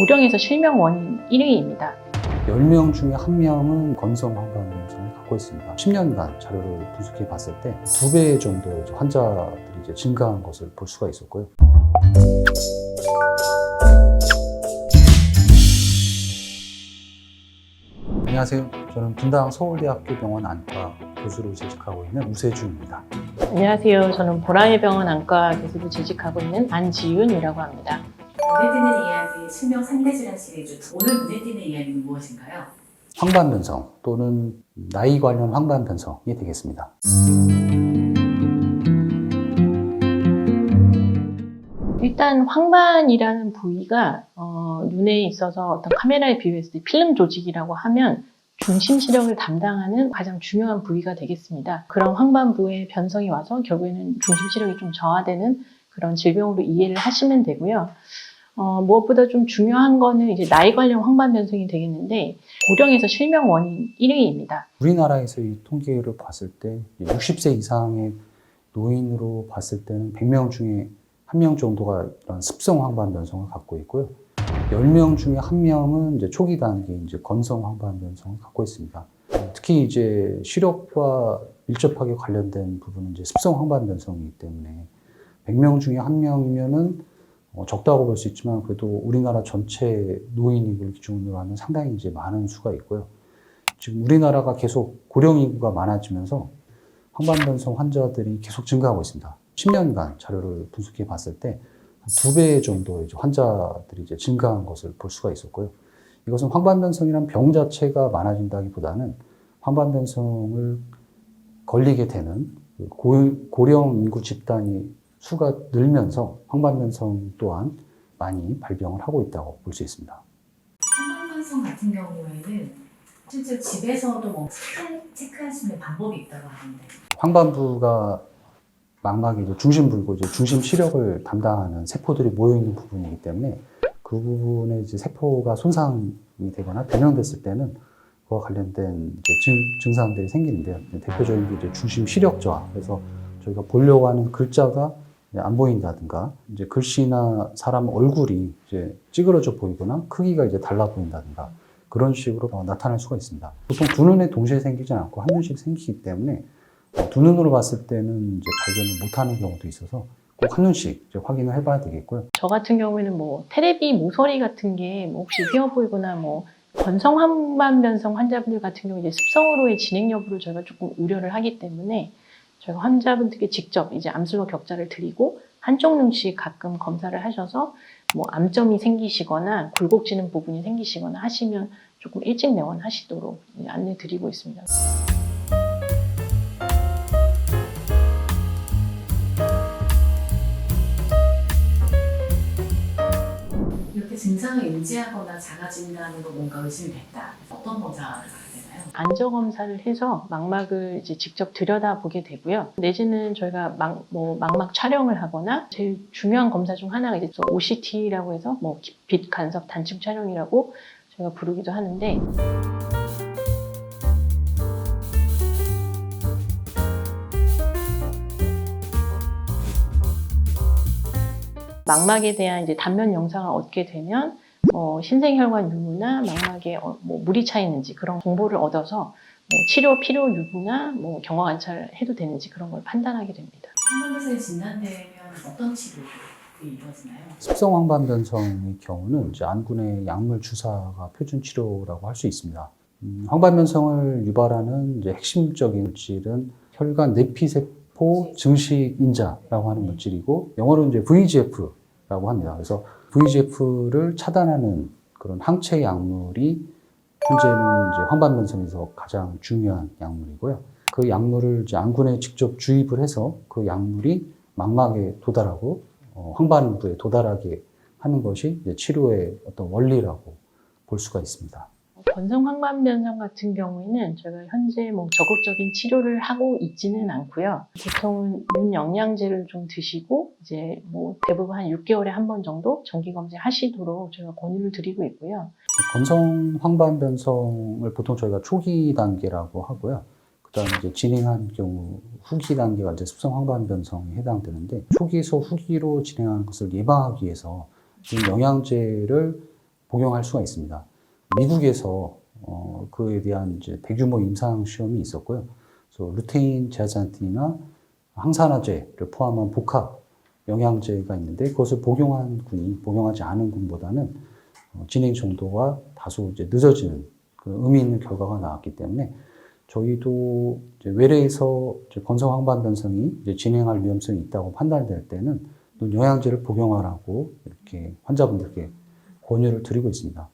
고령에서 실명 원인 1위입니다. 10명 중에 1명은 건성 황반변성을 갖고 있습니다. 10년간 자료를 분석해 봤을 때 두배 이제 환자들이 이제 증가한 것을 볼 수가 있었고요. 안녕하세요. 저는 분당 서울대학교 병원 안과 교수로 재직하고 있는 우세준입니다. 안녕하세요. 저는 보라의 병원 안과 교수로 재직하고 있는 안지윤이라고 합니다. 눈에 띄는 이야기 실명 3대 질환 시리즈 오늘 눈에 띄는 이야기는 무엇인가요? 황반변성 또는 나이 관련 황반변성이 되겠습니다. 일단 황반이라는 부위가 어, 눈에 있어서 어떤 카메라에 비유했을 때 필름 조직이라고 하면 중심 시력을 담당하는 가장 중요한 부위가 되겠습니다. 그런 황반부의 변성이 와서 결국에는 중심 시력이 좀 저하되는 그런 질병으로 이해를 하시면 되고요. 어, 무엇보다 좀 중요한 거는 이제 나이 관련 황반 변성이 되겠는데 고령에서 실명 원인 1위입니다. 우리나라에서 이 통계를 봤을 때 60세 이상의 노인으로 봤을 때는 100명 중에 1명 정도가 이런 습성 황반 변성을 갖고 있고요. 10명 중에 1명은 이제 초기 단계 이제 건성 황반 변성을 갖고 있습니다. 특히 이제 시력과 밀접하게 관련된 부분은 이제 습성 황반 변성이기 때문에 100명 중에 1명이면은 어, 적다고 볼 수 있지만 그래도 우리나라 전체 노인 인구를 기준으로 하면 상당히 이제 많은 수가 있고요. 지금 우리나라가 계속 고령 인구가 많아지면서 황반변성 환자들이 계속 증가하고 있습니다. 10년간 자료를 분석해 봤을 때 두 배 정도의 이제 환자들이 이제 증가한 것을 볼 수가 있었고요. 이것은 황반변성이란 병 자체가 많아진다기보다는 황반변성을 걸리게 되는 그 고, 고령 인구 집단이 수가 늘면서 황반변성 또한 많이 발병을 하고 있다고 볼 수 있습니다. 황반변성 같은 경우에는 실제 집에서도 뭐 체크할 수 있는 방법이 있다고 하는데 황반부가 망막이 중심부이고 이제 중심 시력을 담당하는 세포들이 모여 있는 부분이기 때문에 그 부분에 이제 세포가 손상이 되거나 변형됐을 때는 그와 관련된 증, 증상들이 생기는데요. 대표적인 게 이제 중심 시력 저하. 그래서 저희가 보려고 하는 글자가 안 보인다든가, 이제 글씨나 사람 얼굴이 이제 찌그러져 보이거나 크기가 이제 달라 보인다든가 그런 식으로 어, 나타날 수가 있습니다. 보통 두 눈에 동시에 생기지 않고 한 눈씩 생기기 때문에 어, 두 눈으로 봤을 때는 이제 발견을 못하는 경우도 있어서 꼭 한 눈씩 확인을 해봐야 되겠고요. 저 같은 경우에는 뭐 테레비 모서리 같은 게 뭐 혹시 휘어 보이거나 뭐 건성 황반 변성 환자분들 같은 경우 이제 습성으로의 진행 여부를 저희가 조금 우려를 하기 때문에 저희가 환자분들께 직접 이제 암슬러 격자를 드리고 한쪽 눈씩 가끔 검사를 하셔서 뭐 암점이 생기시거나 굴곡지는 부분이 생기시거나 하시면 조금 일찍 내원하시도록 안내 드리고 있습니다. 이렇게 증상을 인지하거나 작아진다는 뭔가 의심이 됐다. 어떤 검사를? 안저 검사를 해서 망막을 이제 직접 들여다 보게 되고요. 내지는 저희가 막, 뭐 망막 촬영을 하거나 제일 중요한 검사 중 하나가 이제 OCT라고 해서 뭐 빛 간섭 단층 촬영이라고 저희가 부르기도 하는데 망막에 대한 이제 단면 영상을 얻게 되면 어, 신생혈관 유무나 망막에 어, 뭐 물이 차 있는지 그런 정보를 얻어서 뭐 치료 필요 유무나 뭐 경화 관찰을 해도 되는지 그런 걸 판단하게 됩니다. 황반변성이 진단되면 어떤 치료가 이루어지나요? 습성 황반변성의 경우는 이제 안군의 약물 주사가 표준 치료라고 할 수 있습니다. 음, 황반변성을 유발하는 이제 핵심적인 물질은 혈관 내피세포 증식 인자라고 하는 물질이고 영어로 이제 VEGF라고 합니다. 그래서 VEGF를 차단하는 그런 항체 약물이 현재는 이제 황반변성에서 가장 중요한 약물이고요. 그 약물을 이제 안군에 직접 주입을 해서 그 약물이 망막에 도달하고 어, 황반부에 도달하게 하는 것이 치료의 어떤 원리라고 볼 수가 있습니다. 건성 황반 변성 같은 경우에는 저희가 현재 뭐 적극적인 치료를 하고 있지는 않고요. 보통은 눈 영양제를 좀 드시고 이제 뭐 대부분 한 6개월에 한 번 정도 정기 검진 하시도록 저희가 권유를 드리고 있고요. 건성 황반변성을 보통 저희가 초기 단계라고 하고요. 그다음 이제 진행한 경우 후기 단계가 이제 습성 황반 변성에 해당되는데 초기에서 후기로 진행하는 것을 예방하기 위해서 이 영양제를 복용할 수가 있습니다. 미국에서 어, 그에 대한 이제 대규모 임상 시험이 있었고요. 그래서 루테인 제아잔틴이나 항산화제를 포함한 복합 영양제가 있는데 그것을 복용한 군이 복용하지 않은 군보다는 어, 진행 정도가 다소 이제 늦어지는 그 의미 있는 결과가 나왔기 때문에 저희도 이제 외래에서 이제 건성 황반 변성이 이제 진행할 위험성이 있다고 판단될 때는 눈 영양제를 복용하라고 이렇게 환자분들께 권유를 드리고 있습니다.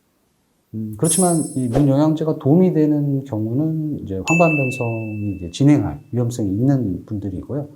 음, 그렇지만 이눈 영양제가 도움이 되는 경우는 이제 황반 변성이 이제 진행할 위험성이 있는 분들이고요.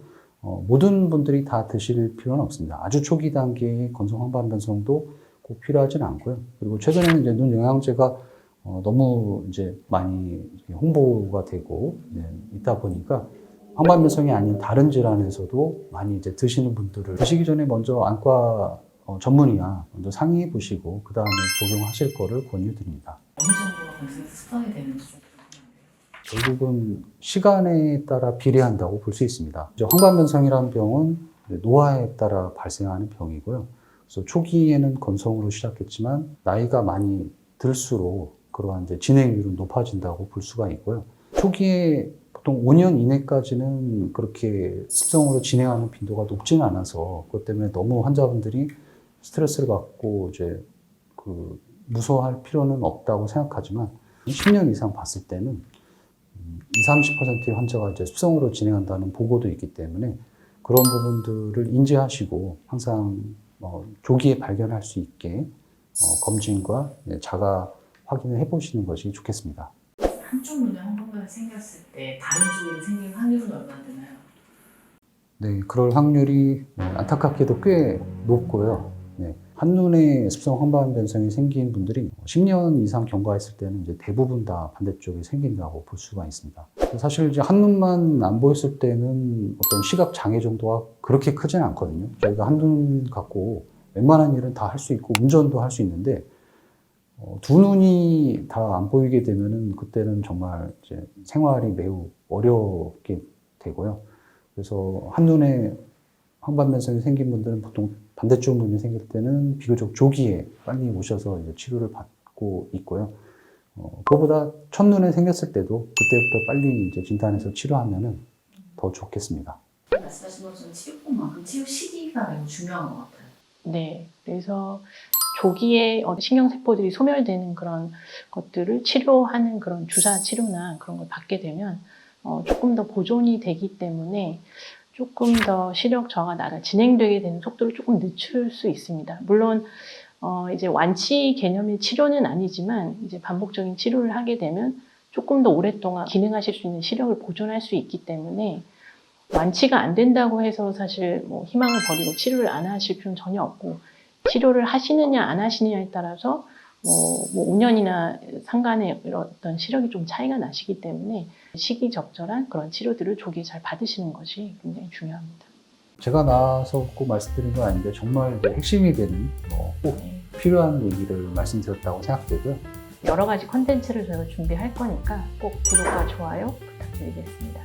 어, 모든 분들이 다 드실 필요는 없습니다. 아주 초기 단계의 건성 황반 변성도 꼭 필요하지는 않고요. 그리고 최근에는 이제 눈 영양제가 어, 너무 이제 많이 홍보가 되고 네, 있다 보니까 황반 변성이 아닌 다른 질환에서도 많이 이제 드시는 분들을 드시기 전에 먼저 안과 어, 전문의와 먼저 상의해 보시고 그 다음에 복용하실 거를 권유드립니다. 어느 정도가 건성이 습관이 되는지 좀 궁금해요. 결국은 시간에 따라 비례한다고 볼 수 있습니다. 황반변성이라는 병은 노화에 따라 발생하는 병이고요. 그래서 초기에는 건성으로 시작했지만 나이가 많이 들수록 그러한 이제 진행률은 높아진다고 볼 수가 있고요. 초기에 보통 5년 이내까지는 그렇게 습성으로 진행하는 빈도가 높지는 않아서 그것 때문에 너무 환자분들이 스트레스를 받고 이제 그 무서워할 필요는 없다고 생각하지만 10년 이상 봤을 때는 20, 30%의 환자가 이제 습성으로 진행한다는 보고도 있기 때문에 그런 부분들을 인지하시고 항상 어, 조기에 발견할 수 있게 어, 검진과 네, 자가 확인을 해보시는 것이 좋겠습니다. 한쪽 눈에 황반변이 생겼을 때 다른 쪽에도 생길 확률은 얼마나 되나요? 네, 그럴 확률이 네, 안타깝게도 꽤 높고요. 네, 한눈에 습성 황반 변성이 생긴 분들이 10년 이상 경과했을 때는 이제 대부분 다 반대쪽에 생긴다고 볼 수가 있습니다. 사실 이제 한눈만 안 보였을 때는 어떤 시각 장애 정도가 그렇게 크진 않거든요. 저희가 한눈 갖고 웬만한 일은 다 할 수 있고 운전도 할 수 있는데 어, 두 눈이 다 안 보이게 되면은 그때는 정말 이제 생활이 매우 어렵게 되고요. 그래서 한눈에 황반변성이 생긴 분들은 보통 반대쪽 눈이 생길 때는 비교적 조기에 빨리 오셔서 이제 치료를 받고 있고요. 어, 그거보다 첫눈에 생겼을 때도 그때부터 빨리 이제 진단해서 치료하면은 더 좋겠습니다. 말씀하신 것처럼 치료법만큼 치료 시기가 매우 중요한 것 같아요. 네. 그래서 조기에 어, 신경세포들이 소멸되는 그런 것들을 치료하는 그런 주사 치료나 그런 걸 받게 되면 어, 조금 더 보존이 되기 때문에 조금 더 시력 저하 나가 진행되게 되는 속도를 조금 늦출 수 있습니다. 물론 어, 이제 완치 개념의 치료는 아니지만 이제 반복적인 치료를 하게 되면 조금 더 오랫동안 기능하실 수 있는 시력을 보존할 수 있기 때문에 완치가 안 된다고 해서 사실 뭐 희망을 버리고 치료를 안 하실 필요는 전혀 없고 치료를 하시느냐 안 하시느냐에 따라서 뭐, 뭐 5년이나 상간의 어떤 시력이 좀 차이가 나시기 때문에 시기적절한 그런 치료들을 조기에 잘 받으시는 것이 굉장히 중요합니다. 제가 나와서 꼭 말씀드린 건 아닌데 정말 핵심이 되는 어, 꼭 필요한 얘기를 말씀드렸다고 생각되고요. 여러 가지 컨텐츠를 저희가 준비할 거니까 꼭 구독과 좋아요 부탁드리겠습니다.